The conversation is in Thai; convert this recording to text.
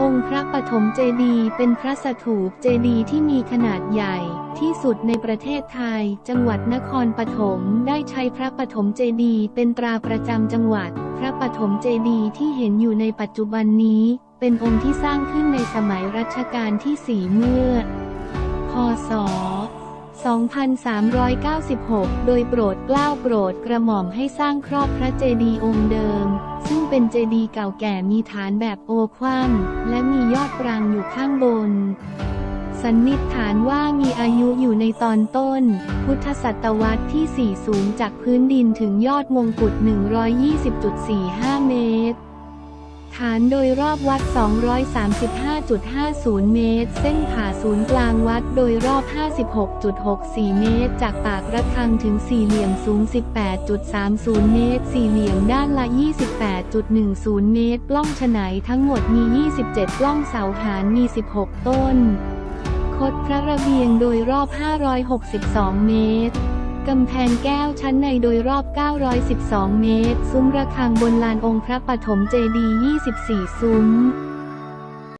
องค์พระปฐมเจดีย์เป็นพระสถูปเจดีย์ที่มีขนาดใหญ่ ที่สุดในประเทศไทย จังหวัดนครปฐมได้ใช้พระปฐมเจดีย์เป็นตราประจำจังหวัด พระปฐมเจดีย์ที่เห็นอยู่ในปัจจุบันนี้ เป็นองค์ที่สร้างขึ้นในสมัยรัชกาลที่สี่เมื่อ พศ2396 โดยโปรดเกล้าโปรดกระหม่อมให้สร้างครอบพระเจดีย์องค์เดิม ซึ่งเป็นเจดีย์เก่าแก่มีฐานแบบโอคว่ำและมียอดปรางอยู่ข้างบน สันนิษฐานว่ามีอายุอยู่ในตอนต้น พุทธศตวรรษที่ 4 สูงจากพื้นดินถึงยอดมงกุฎ 120.45 เมตรานโดยรอบวัด 235.50 เมตร เส้นผ่าศูนย์กลางวัดโดยรอบ 56.64 เมตร จากปากระฆังถึงสี่เหลี่ยมสูง 18.30 เมตร สี่เหลี่ยมด้านละ 28.10 เมตรปล้องฉนัยทั้งหมดมี 27ปล้องเสาหารมี 16 ต้น คดพระระเบียงโดยรอบ 562 เมตร กำแพงแก้วชั้นในโดยรอบ 912 เมตร ซุ้มระฆังบนลานองค์พระปฐมเจดีย์ 24 ซุ้ม